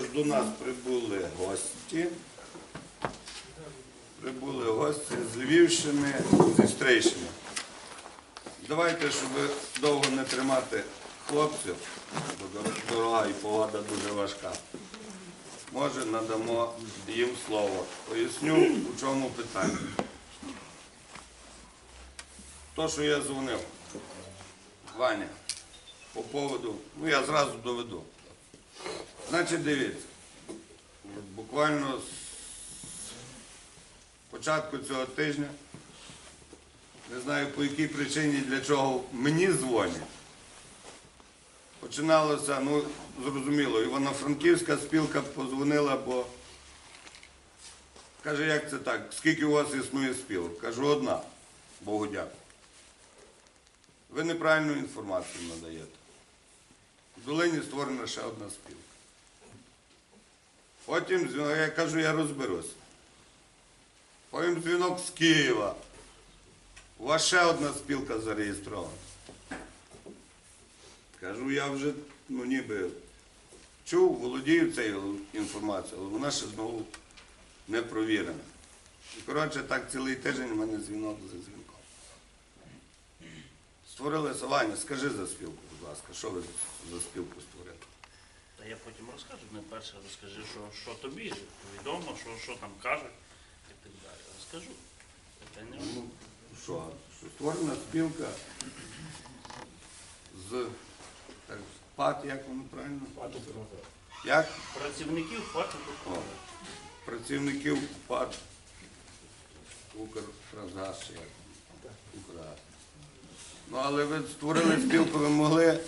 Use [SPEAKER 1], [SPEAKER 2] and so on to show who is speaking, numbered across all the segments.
[SPEAKER 1] Також до нас прибули гості. Прибули гості з Львівщини, зі Стрийщини. Давайте, щоб довго не тримати хлопців, бо дорога і погода дуже важка. Може, надамо їм слово. Поясню, у чому питання. То, що я дзвонив, Ваня, по поводу, ну я зразу доведу. Значить, дивіться, буквально з початку цього тижня, не знаю по якій причині для чого мені дзвонять. Починалося, ну, зрозуміло, Івано-Франківська спілка позвонила, бо каже, як це так, скільки у вас існує спілок? Кажу, одна, Богу дякую. Ви неправильну інформацію надаєте. В долині створена ще одна спілка. Потім дзвінок, я кажу, я розберуся. Потім дзвінок з Києва. У вас ще одна спілка зареєстрована. Кажу, я вже ну, ніби чув, володію цією інформацією, але вона ще знову не провірена. І коротше, так цілий тиждень в мене дзвінок за дзвінком. Створили Ваня, скажи за спілку, будь ласка, що ви за спілку створили?
[SPEAKER 2] Та я потім розкажу. Не перше розкажи, що, що тобі відомо, що, що там кажуть і так далі. Розкажу. Питання.
[SPEAKER 1] Ну, що, що створена спілка з так, ПАТ, як воно правильно? Як?
[SPEAKER 2] Працівників факту
[SPEAKER 1] О, працівників ПАТ Укртрансгаз, як воно. Ну, але ви створили спілку, ви могли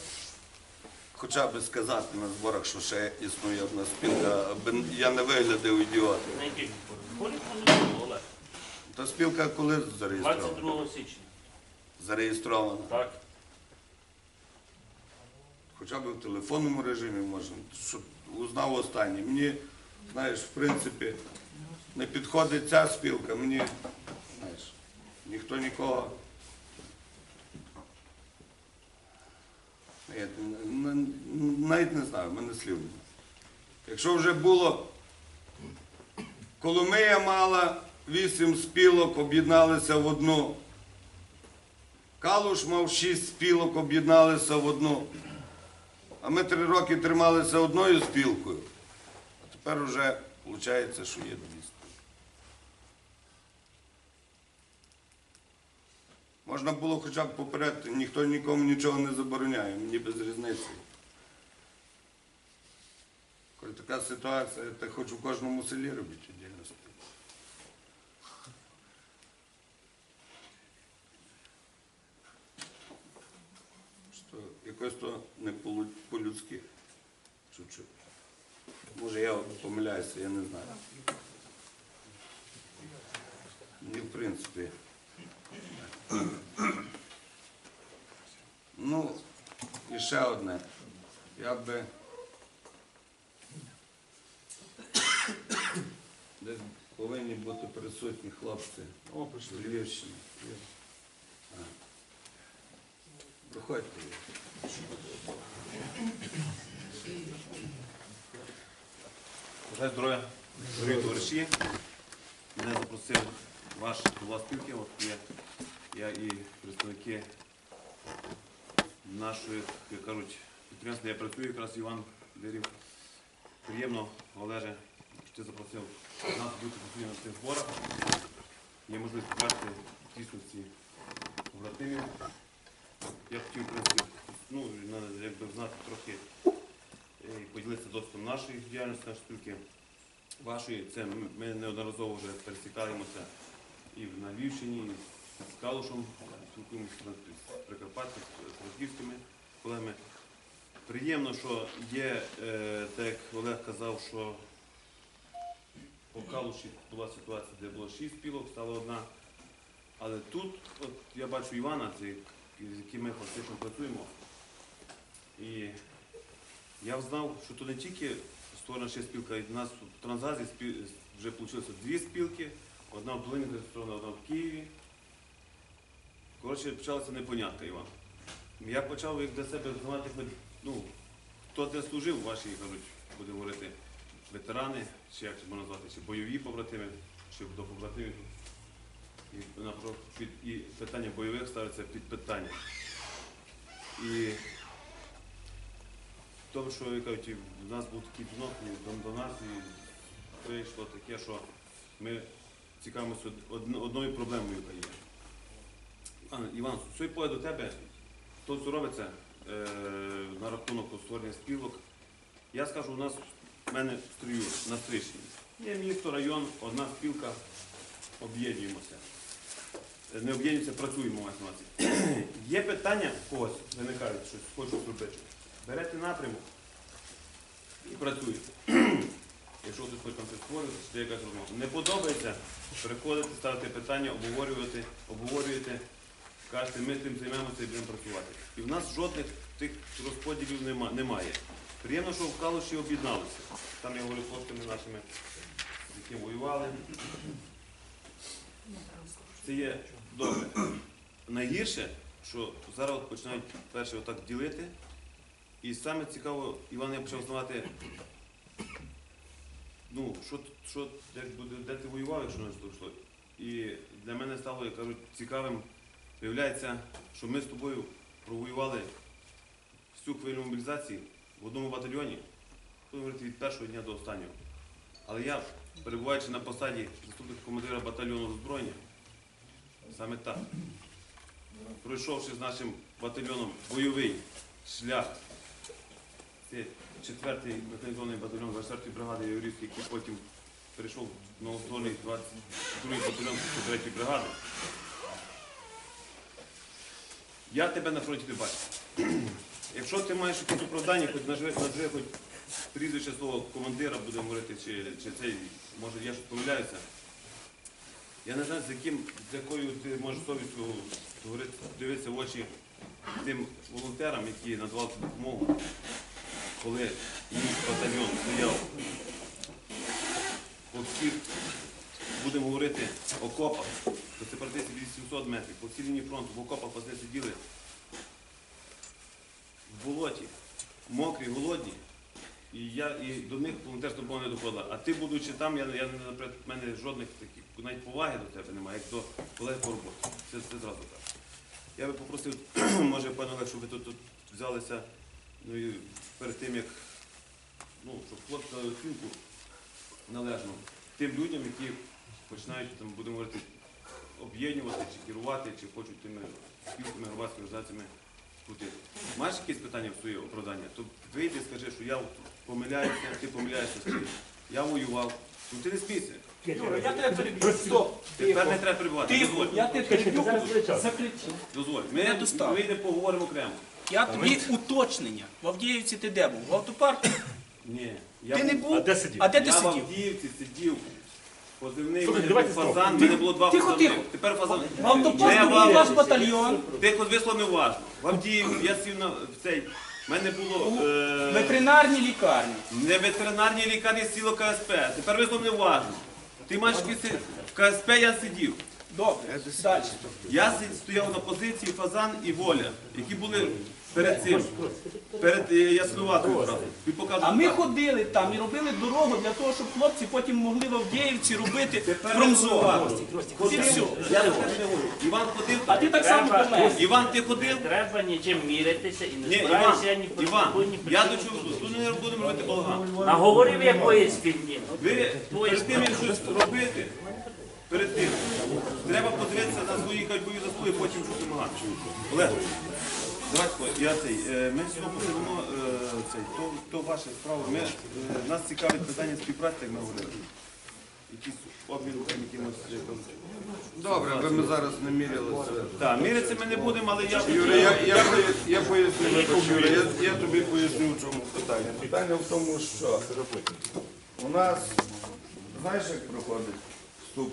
[SPEAKER 1] хоча б сказати на зборах, що ще існує одна спілка, аби я не виглядав ідіотом.
[SPEAKER 2] на яких? Політично,
[SPEAKER 1] Та спілка коли зареєстрована?
[SPEAKER 2] 22 січня.
[SPEAKER 1] Зареєстрована.
[SPEAKER 2] Так.
[SPEAKER 1] Хоча б в телефонному режимі можна, щоб узнав останнє. Мені, знаєш, в принципі, не підходить ця спілка, мені, знаєш, ніхто нікого. Я не- не- навіть не знаю, в мене слів. Якщо вже було, Коломия мала вісім спілок, об'єдналися в одну. Калуш мав шість спілок, об'єдналися в одну. А ми три роки трималися одною спілкою, а тепер вже виходить, що є дві спілки. Можна було хоча б попередити, ніхто нікому нічого не забороняє, мені без різниці. Коли така ситуація, то хоч у кожному селі робити віддільну. Що якось то не по-людськи. Чуть-чуть. Може я помиляюся, я не знаю. Ні, в принципі. Ну, і ще одне. Я би десь повинні бути присутні хлопці. О, прийшли Львівщини. Проходьте.
[SPEAKER 3] Бажаю здоров'я, дорогі товариші. Мене запросив ваш голова спілки, от є я і представники нашої, як кажуть, підприємства, де я працюю, якраз Іван Вірів. Приємно, Олеже, що ти запросив нас бути присутні на цих зборах. Є можливість побачити тісності побратимів. Я хотів, в принципі, ну, якби знати трохи е, і поділитися досвідом нашої діяльності, нашої спілки. Вашої, це ми неодноразово вже пересікаємося і на Львівщині, і з Калушем, спілкуємося з Прикарпаттям, колегами. Приємно, що є, е, так як Олег казав, що по Калуші була ситуація, де було шість спілок, стала одна. Але тут, от я бачу Івана, з яким ми фактично працюємо. І я знав, що то не тільки створена ще спілка, і в нас в Трансгазі вже вийшло дві спілки, одна в Долині зареєстрована, одна в Києві. Коротше, почалася непонятка, Іван. Я почав як для себе знати, ну, хто де служив, ваші, кажуть, будемо говорити, ветерани, чи як це можна назвати, чи бойові побратими, чи до побратимів. І, напро- під, і питання бойових ставиться під питання. І в тому, що кажуть, в нас був такий дзвінок до нас, і вийшло таке, що ми цікавимося одною проблемою, яка є. Іван, сьогодні поє до тебе, то що робиться е, на рахунок створення спілок. Я скажу, у нас в мене в строю на Стрищині. Є місто, район, одна спілка, об'єднуємося. Е, Не об'єднуємося, працюємо на. Є питання когось, виникають, щось хочуть зробити. Берете напрямок і працюєте. Якщо хтось там щось створювати, чи якась розмова. Не подобається, приходите, ставите питання, обговорювати, обговорюєте, кажете, ми тим займемося і будемо працювати. І в нас жодних тих розподілів немає. Приємно, що в Калуші об'єдналися. Там я говорю хлопцями нашими, з якими воювали. Це є добре. Найгірше, що зараз починають перше отак ділити. І саме цікаво, Іван, я почав знавати, ну, що, що де, буде, де ти воював, якщо не йшло. І для мене стало, як кажуть, цікавим. Виявляється, що ми з тобою провоювали всю хвилю мобілізації в одному батальйоні, говорити, від першого дня до останнього. Але я, перебуваючи на посаді заступника командира батальйону озброєння, саме так, пройшовши з нашим батальйоном бойовий шлях, це четвертий механізований батальйон 24-ї бригади Яворівський, який потім перейшов в новостворений 22-й батальйон 3-ї бригади. Я тебе на фронті не бачу. Якщо ти маєш якесь оправдання, хоч назви, назви хоч прізвище свого командира, будемо говорити, чи, чи цей, може я щось помиляюся. Я не знаю, з яким, з якою ти можеш совістю говорити, дивитися в очі тим волонтерам, які надавали допомогу, коли їх батальйон стояв всіх, будемо говорити, окопах, то сепаратисти 800 метрів, по всій лінії фронту, в окопах вони сиділи в болоті, мокрі, голодні. І я і до них волонтерська допомога не доходила. А ти, будучи там, я, я наприклад, в мене жодних таких навіть поваги до тебе немає, як до колег по роботі. Це, це зразу так. Я би попросив, може, пане Олег, щоб ви тут, тут взялися ну, і перед тим, як ну, щоб хлопці дали оцінку належну тим людям, які починають, там, будемо говорити, об'єднувати чи керувати, чи хочуть тими спілками, громадськими організаціями крутити. Маєш якісь питання в своє оправдання? То вийди, скажи, що я помиляюся, ти помиляєшся, чи я воював. Ну ти не спійся.
[SPEAKER 4] Юра, я тебе переб'ю. Стоп.
[SPEAKER 3] Тепер не треба перебувати.
[SPEAKER 4] Тихо.
[SPEAKER 3] Дозволь.
[SPEAKER 4] Я тебе переб'ю. Закричи.
[SPEAKER 3] Дозволь. Ми
[SPEAKER 4] достав.
[SPEAKER 3] вийдемо, поговоримо окремо.
[SPEAKER 4] Я тобі уточнення. В Авдіївці ти де був? В автопарку?
[SPEAKER 3] Ні. Я
[SPEAKER 4] Ти не
[SPEAKER 3] був-?
[SPEAKER 5] А де сидів?
[SPEAKER 4] А де ти
[SPEAKER 3] я в
[SPEAKER 4] сидів?
[SPEAKER 3] Авдіївці сидів. Позивний
[SPEAKER 5] Слухай,
[SPEAKER 3] мене
[SPEAKER 5] давайте
[SPEAKER 3] був
[SPEAKER 5] стоп.
[SPEAKER 3] фазан, в мене було два
[SPEAKER 4] тихо,
[SPEAKER 3] фазани.
[SPEAKER 4] тихо.
[SPEAKER 3] Тепер фазан.
[SPEAKER 4] В автопарку
[SPEAKER 3] Не
[SPEAKER 4] був ваш батальйон.
[SPEAKER 3] Тихо, висло не уважно. В Авдіївці я сів на в цей. В мене було е,
[SPEAKER 4] Ветеринарні лікарні.
[SPEAKER 3] не ветеринарній лікарні сіло КСП. Тепер висло не уважно. Ти маєш якийсь- в КСП я сидів.
[SPEAKER 4] Добре. Далі.
[SPEAKER 3] Я стояв на позиції Фазан і Воля, які були перед цим, перед е, покажу
[SPEAKER 4] А ми ходили там і робили дорогу для того, щоб хлопці потім могли в Авдіївці робити
[SPEAKER 3] Тепер
[SPEAKER 4] промзон. І все.
[SPEAKER 3] Я за це не говорю. Іван ходив.
[SPEAKER 4] А ти так само помер.
[SPEAKER 3] Іван, ти ходив?
[SPEAKER 2] Треба нічим мірятися і не
[SPEAKER 3] Ні,
[SPEAKER 2] я ні
[SPEAKER 3] Іван, я до чого тут не будемо робити балаган.
[SPEAKER 2] Наговорив якоїсь фігні.
[SPEAKER 3] Ви перед тим, як щось робити, перед тим, треба подивитися на свої ходьбові заслуги, потім щось вимагати. Олег, давайте, я цей, е, ми сьогодні посидимо, е, цей, то, то ваша справа. Ми, е, нас цікавить питання співпраці, як ми говорили. Якісь обмін якимось.
[SPEAKER 1] Добре, аби ми зараз не мірялися.
[SPEAKER 3] Так, мірятися ми не будемо, але я
[SPEAKER 1] Юрій, я, я, пояс- я поясню, Юрій, я, я тобі поясню, в чому питання. Питання в тому, що у нас, знаєш, як проходить вступ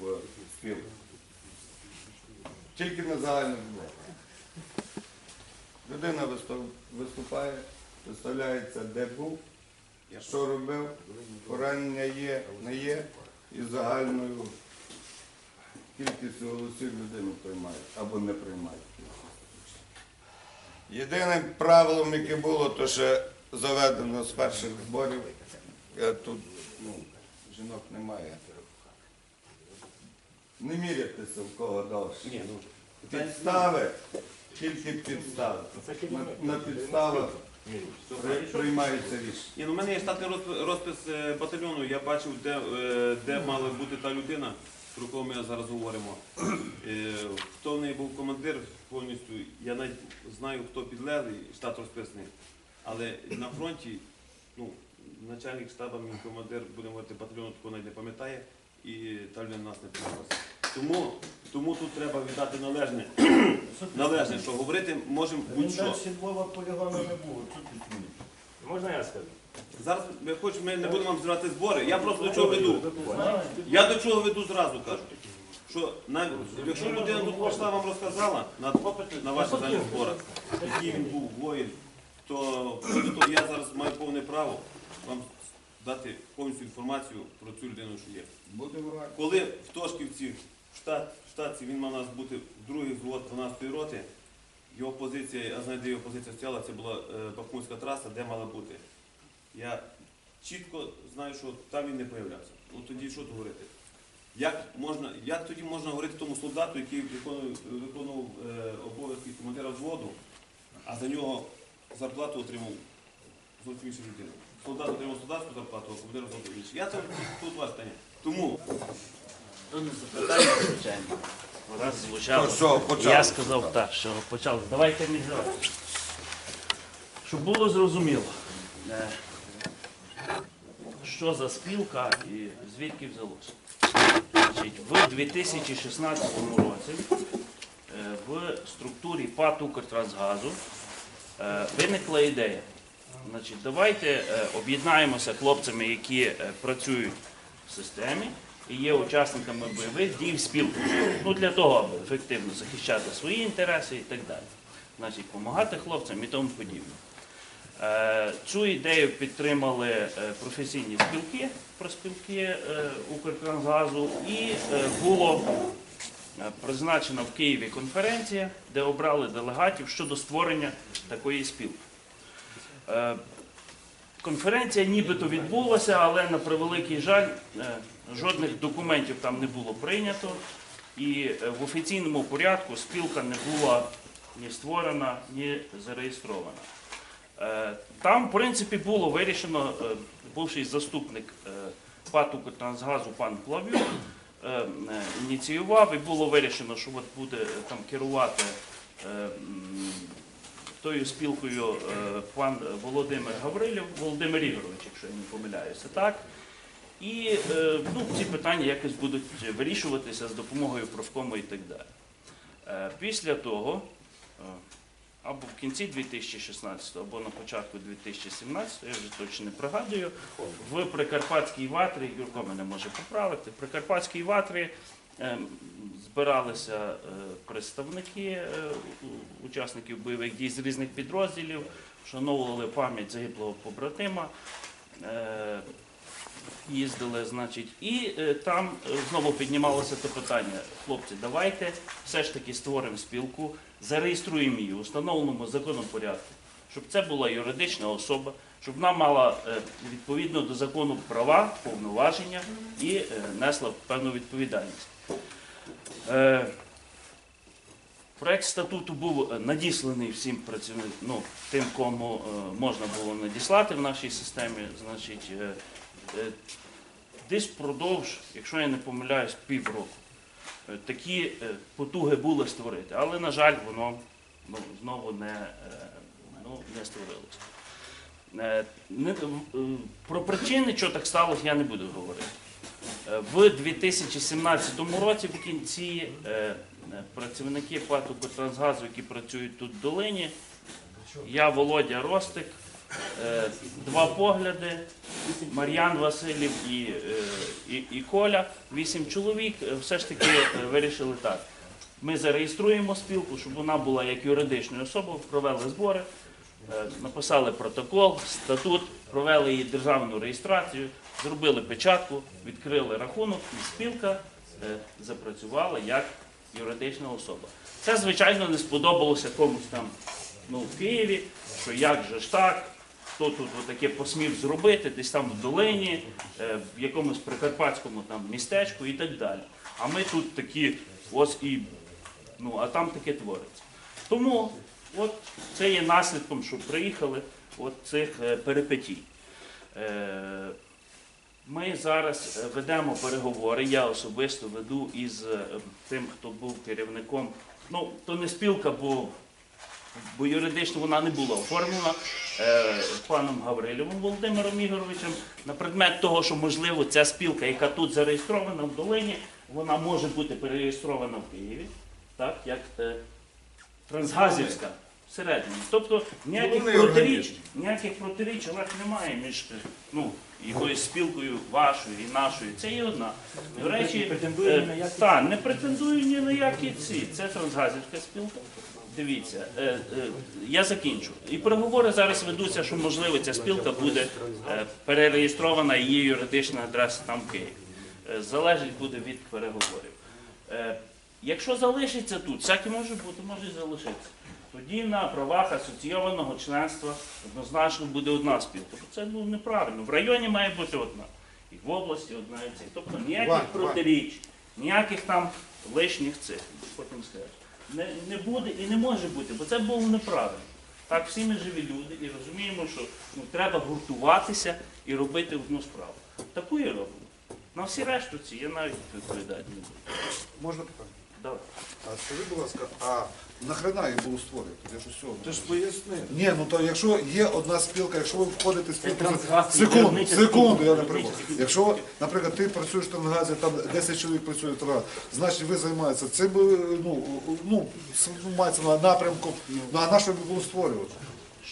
[SPEAKER 1] в спілку? Тільки на загальних зборах. Людина виступає, представляється, де був, що робив, поранення є, не є, і загальною кількістю голосів людину приймають або не приймають. Єдиним правилом, яке було, то ще заведено з перших зборів, тут, ну, жінок немає. Не мірятися в кого.
[SPEAKER 3] Ні, ну,
[SPEAKER 1] Підстави, тільки підстави. На, на підставах при- приймаються рішення.
[SPEAKER 3] Ні, ну, у мене є штатний розпис, розпис е, батальйону, я бачив, де, е, де мала бути та людина, про кого ми зараз говоримо. Е, Хто в неї був командир повністю, я навіть знаю, хто підлеглий, штат розписаний. Але на фронті, ну, начальник штабу, мій командир, будемо говорити, батальйону такого навіть не пам'ятає, і та людина нас не підтрималася. Тому, тому тут треба віддати належне, належне, що говорити можемо будь-що.
[SPEAKER 5] Далі Львова полігону не було. Що ти смієш?
[SPEAKER 6] Можна я скажу?
[SPEAKER 3] Зараз я хочу, ми не будемо вам зривати збори. Я просто до чого веду. Я до чого веду зразу кажу. Що навіть якщо людина тут прийшла вам розказала на, на ваших даних зборах, який він був воїн, то, то я зараз маю повне право вам дати повністю інформацію про цю людину, що є.
[SPEAKER 1] Будемо раді.
[SPEAKER 3] Коли в Тошківці, в штат, в штатці він мав у нас бути другий взвод 12-ї роти, його позиція, я знаю, де його позиція стояла, це була е, Бахмутська траса, де мала бути. Я чітко знаю, що там він не появлявся. Ну тоді що тут говорити? Як, можна, як тоді можна говорити тому солдату, який виконував, виконував е, обов'язки командира взводу, а за нього зарплату отримав зовсім інша людина? Солдат отримав солдатську зарплату, а командир взводу іншу. Я це тут вас питання. Тому
[SPEAKER 2] То не запитання, звичайно. Раз звучало.
[SPEAKER 1] Що, почали?
[SPEAKER 2] Я сказав так, що почали. Давайте не зривати. Щоб було зрозуміло, е, що за спілка і звідки взялося. Значить, в 2016 році е, в структурі ПАТ «Укртрансгазу» е, виникла ідея. Значить, давайте е, об'єднаємося хлопцями, які е, працюють в системі і є учасниками бойових дій в спілку. Ну, для того, аби ефективно захищати свої інтереси і так далі. Значить, допомагати хлопцям і тому подібне. Е, Цю ідею підтримали професійні спілки, проспілки Укртрансгазу, і було призначена в Києві конференція, де обрали делегатів щодо створення такої спілки. Е, Конференція нібито відбулася, але на превеликий жаль, е, жодних документів там не було прийнято, і е, в офіційному порядку спілка не була ні створена, ні зареєстрована. Там, в принципі, було вирішено, бувший заступник е, ПАТ «Укртрансгазу» пан Плавюк ініціював, і було вирішено, що от буде там керувати тою спілкою е, пан Володимир Гаврилів, Володимир Ігорович, якщо я не помиляюся, так. І е, ну, ці питання якось будуть вирішуватися з допомогою профкому і так далі. Е, Після того, або в кінці 2016, або на початку 2017, я вже точно не пригадую, в Прикарпатській ватрі, Юрко мене може поправити, в Прикарпатській ватрі збиралися е, представники е, учасників бойових дій з різних підрозділів, вшановували пам'ять загиблого побратима. Е, Їздили, значить, і там знову піднімалося те питання. Хлопці, давайте все ж таки створимо спілку, зареєструємо її у встановленому законом порядку, щоб це була юридична особа, щоб вона мала відповідно до закону права, повноваження і несла певну відповідальність. Е, Проект статуту був е, надісланий всім працівникам, ну, тим, кому е, можна було надіслати в нашій системі. Значить, десь впродовж, якщо я не помиляюсь, півроку. Такі потуги були створити, але, на жаль, воно ну, знову не, ну, не створилося. Про причини, що так сталося, я не буду говорити. В 2017 році в кінці е, е, працівники ПАТ «Укртрансгазу», які працюють тут в долині, я Володя Ростик, е, два погляди, Мар'ян Василів і, і, і Коля, вісім чоловік, все ж таки вирішили так. Ми зареєструємо спілку, щоб вона була як юридичною особою, провели збори, написали протокол, статут, провели її державну реєстрацію, зробили печатку, відкрили рахунок, і спілка е, запрацювала як юридична особа. Це, звичайно, не сподобалося комусь там ну, в Києві, що як же ж так, хто тут таке посмів зробити, десь там в долині, е, в якомусь прикарпатському там містечку і так далі. А ми тут такі, ось і ну, а там таке твориться. Тому от це є наслідком, що приїхали от цих е, перипетій. Ми зараз е, ведемо переговори. Я особисто веду із е, тим, хто був керівником. Ну, то не спілка, бо, бо юридично вона не була оформлена е, паном Гаврилєвим Володимиром Ігоровичем на предмет того, що можливо ця спілка, яка тут зареєстрована в Долині, вона може бути перереєстрована в Києві, так як е, Трансгазівська всередині. Тобто ніяких
[SPEAKER 1] Головний
[SPEAKER 2] протиріч,
[SPEAKER 1] організм.
[SPEAKER 2] ніяких протиріч у нас немає між е, ну, якоюсь спілкою вашою і нашою. Це є одна. До речі, е, та, не претендую ні на які ці. Це трансгазівська спілка. Дивіться, е, е, я закінчу. І переговори зараз ведуться, що можливо ця спілка буде е, перереєстрована, і її юридична адреса там в Києві. Е, залежить буде від переговорів. Е, Якщо залишиться тут, всяке може бути, може і залишитися. Тоді на правах асоційованого членства однозначно буде одна спілка. Бо це ну, неправильно. В районі має бути одна. І в області одна і ця. Тобто ніяких протиріч, ніяких там лишніх цих, потім скажеш. Не, не буде і не може бути, бо це було неправильно. Так, всі ми живі люди і розуміємо, що ну, треба гуртуватися і робити одну справу. Таку і робимо. На всі решту ці я навіть відповідати не буду.
[SPEAKER 6] Можна питання?
[SPEAKER 2] Давай.
[SPEAKER 6] А скажи, будь ласка, а нахрена їх було створювати? Я ж усього.
[SPEAKER 1] Ти ж поясни.
[SPEAKER 6] Ні, ну то якщо є одна спілка, якщо ви входите в спілку, секунду, секунду, я не прибув. Якщо, наприклад, ти працюєш в Трангазі, там 10 чоловік працює в Трангазі, значить ви займаєтеся цим, ну, ну, ну, мається на напрямку, ну а на що ви було створювати?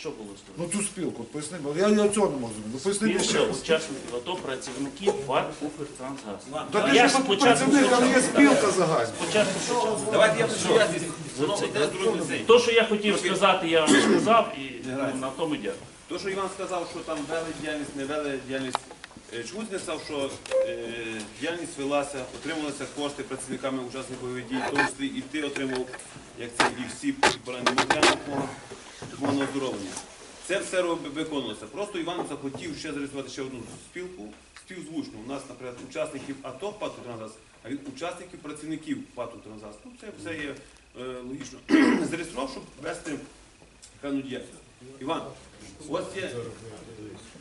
[SPEAKER 2] Що було тобою?
[SPEAKER 6] Ну цю спілку, поясни, бо я, я цього не можу. Ну, поясни мені ще
[SPEAKER 2] Спілка
[SPEAKER 6] раз.
[SPEAKER 2] учасників АТО, працівників ПАР «Укртрансгаз».
[SPEAKER 6] Та ти
[SPEAKER 2] Я
[SPEAKER 6] ж
[SPEAKER 2] спочатку
[SPEAKER 6] працівник, там є спілка загальна.
[SPEAKER 2] Спочатку почав.
[SPEAKER 3] Давайте я. Я здесь.
[SPEAKER 2] Це. То, що я хотів сказати, я вам сказав і ну, на тому дякую.
[SPEAKER 3] То, що Іван сказав, що там вели діяльність, не вели діяльність. е, Чому ти написав, що е, діяльність велася, отримувалися кошти працівниками учасників бойових дій, в тому числі і ти отримав, як це і всі поранені матеріального мовного оздоровлення. Це все виконувалося. Просто Іван захотів ще зареєструвати ще одну спілку, співзвучну. У нас, наприклад, учасників АТО ПАТу Транзас, а від учасників працівників ПАТу Транзас. Ну, це все є логічно. Зареєстрував, щоб вести певну діяльність. Іван, ось є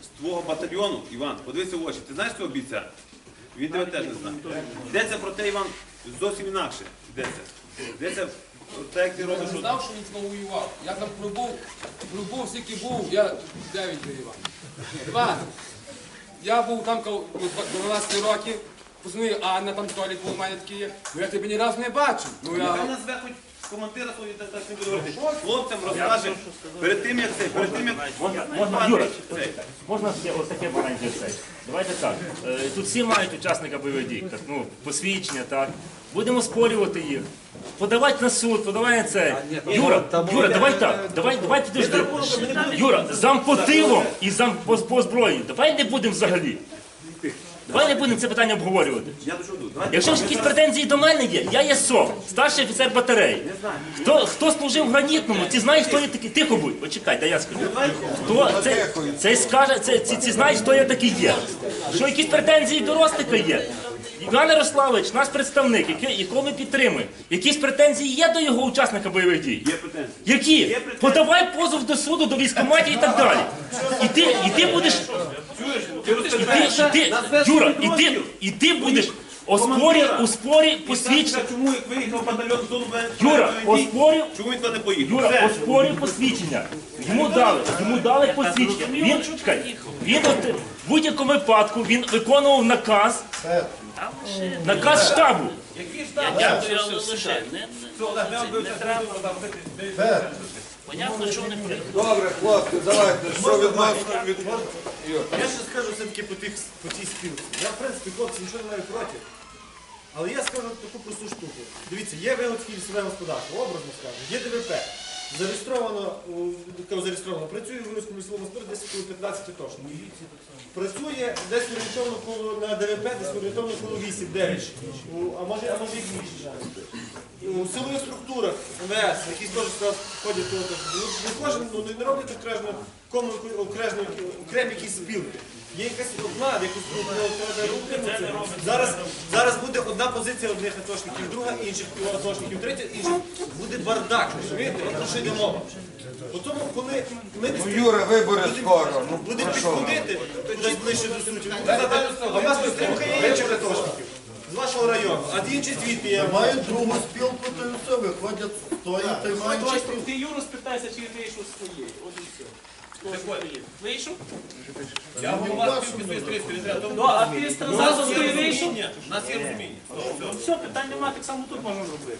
[SPEAKER 3] з твого батальйону, Іван, подивися в очі. Ти знаєш цього бійця? Він тебе теж не знає. Йдеться про те, Іван, зовсім інакше. Йдеться. Йдеться про те, як ти робиш.
[SPEAKER 7] Я не знав, що він знову воював. Я там пробув, пробув, скільки був, я 9 воював. Іван, я був там коли до 12 років, позвонив, Анна там Толік був у мене такий є. Ну я тебе ні разу не бачив. Ну
[SPEAKER 3] Нехай
[SPEAKER 7] я...
[SPEAKER 3] назве хоч командира свого так, так не буде говорити. Хлопцям розкаже перед тим, як це, перед тим, як
[SPEAKER 2] Можна, можна, Юра, можна ще ось таке маленьке все. Давайте так. е, Тут всі мають учасника бойових дій, так, ну, посвідчення, так. Будемо спорювати їх. Подавати на суд, подавай на це. Юра, Юра, давай так. Давай, давай підожди. Юра, зам по тилу і зам по, по зброї. Давай не будемо взагалі. Давай не будемо це питання обговорювати.
[SPEAKER 3] я до чого йду. Давайте
[SPEAKER 2] Якщо ж якісь претензії до мене є, я є СОВ, старший офіцер батареї. Хто, хто служив в гранітному, ті знають, хто я такий. Тихо будь, почекайте, я скажу. Хто це, це скаже, це, ці, ці знають, хто я такий є. Що якісь претензії до Ростика є. Іван Ярославович, наш представник, який, якого ми підтримуємо. Якісь претензії є до його учасника бойових дій?
[SPEAKER 3] Є претензії.
[SPEAKER 2] Які? Подавай позов до суду, до військкоматів і так далі. І ти, і ти будеш.
[SPEAKER 3] Ти
[SPEAKER 2] І
[SPEAKER 3] розповідаєш,
[SPEAKER 2] ти, і Юра, і ти, і ти будеш у спорі, у спорі посвідчити.
[SPEAKER 3] Чому як виїхав батальйон з зону
[SPEAKER 2] Юра, оспорив,
[SPEAKER 3] Чому він туди не поїхав?
[SPEAKER 2] Юра,
[SPEAKER 3] Все.
[SPEAKER 2] оспорив посвідчення. Йому дали, йому дали посвідчення. Він, чекай, він от, в будь-якому випадку він виконував наказ, наказ штабу.
[SPEAKER 3] Який штаб?
[SPEAKER 2] Але лише не,
[SPEAKER 3] Все, Олег, не вбився, треба.
[SPEAKER 2] Понятно, що вони прийдуть.
[SPEAKER 1] Добре, хлопці, давайте, що відносно від...
[SPEAKER 5] Я ще скажу все-таки по, тих, по цій спілці. Я, в принципі, хлопці, нічого не маю проти. Але я скажу таку просту штуку. Дивіться, є Вигодське лісове господарство, образно скажу, є ДВП. Зареєстровано, у- зареєстровано, працює в Вигодському лісовому господарстві десь коло 15 точно. Працює десь орієнтовно коло на ДВП, десь орієнтовно коло 8-9. У- А може, а може і більше. у силових структурах МВС, які теж зараз ходять, то, то, ну, не кожен ну, не роблять окремо, кому окремо, окремі якісь спілки. Є якась одна, в яку треба. Зараз, зараз буде одна позиція одних атошників, друга інших атошників, третя інших. Буде бардак, розумієте? От про що йде мова. По тому, коли ми не
[SPEAKER 1] Ну, Юра, вибори скоро. Ну,
[SPEAKER 5] будемо
[SPEAKER 1] про що нам?
[SPEAKER 5] підходити десь ближче до суті. будемо казати, А в нас підтримка є інших атошників. З вашого району, а інші звідти є.
[SPEAKER 8] Мають другу спілку, то і все, виходять з тої,
[SPEAKER 4] ти Юру спитайся, чи він вийшов з своєї. От і все. Хто своєї? Вийшов?
[SPEAKER 3] Я голова спілки своєї
[SPEAKER 4] Ну, а ти з вийшов?
[SPEAKER 3] У нас є розуміння.
[SPEAKER 4] Ну, Все, питань немає, так само тут можна робити.